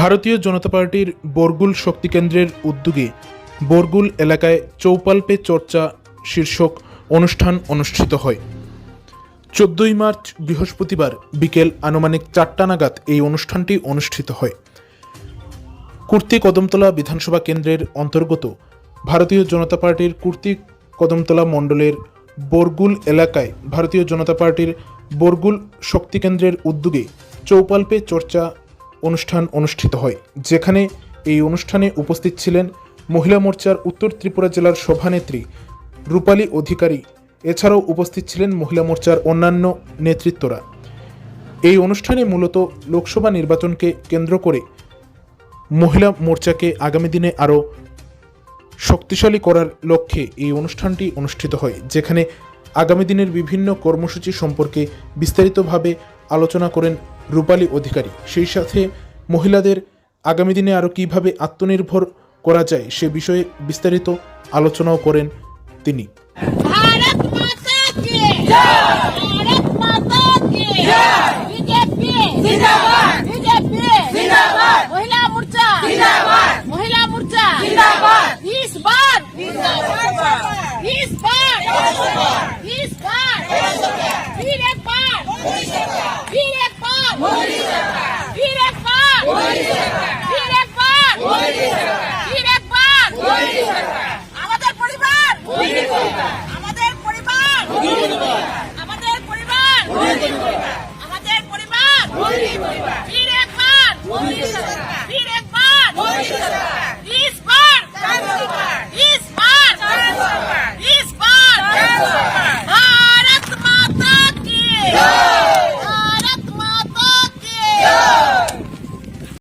ভারতীয় জনতা পার্টির বরগুল শক্তিকেন্দ্রের উদ্যোগে বরগুল এলাকায় চৌপাল পে চর্চা শীর্ষক অনুষ্ঠান অনুষ্ঠিত হয়। চোদ্দই মার্চ বৃহস্পতিবার বিকেল আনুমানিক চারটা নাগাদ এই অনুষ্ঠানটি অনুষ্ঠিত হয়। কুর্তি কদমতলা বিধানসভা কেন্দ্রের অন্তর্গত ভারতীয় জনতা পার্টির কুর্তি কদমতলা মণ্ডলের বরগুল এলাকায় ভারতীয় জনতা পার্টির বরগুল শক্তিকেন্দ্রের উদ্যোগে চৌপাল্পে চর্চা অনুষ্ঠান অনুষ্ঠিত হয়। যেখানে এই অনুষ্ঠানে উপস্থিত ছিলেন মহিলা মোর্চার উত্তর ত্রিপুরা জেলার সভানেত্রী রূপালী অধিকারী। এছাড়াও উপস্থিত ছিলেন মহিলা মোর্চার অন্যান্য নেতৃত্বরা। এই অনুষ্ঠানে মূলত লোকসভা নির্বাচনকে কেন্দ্র করে মহিলা মোর্চাকে আগামী দিনে আরও শক্তিশালী করার লক্ষ্যে এই অনুষ্ঠানটি অনুষ্ঠিত হয়, যেখানে আগামী দিনের বিভিন্ন কর্মসূচি সম্পর্কে বিস্তারিতভাবে আলোচনা করেন রূপালী অধিকারী। সেই সাথে মহিলাদের আগামী দিনে আরও কীভাবে আত্মনির্ভর করা যায় সে বিষয়ে বিস্তারিত আলোচনাও করেন তিনি। বিজেপি? Polícia! Polícia! Polícia!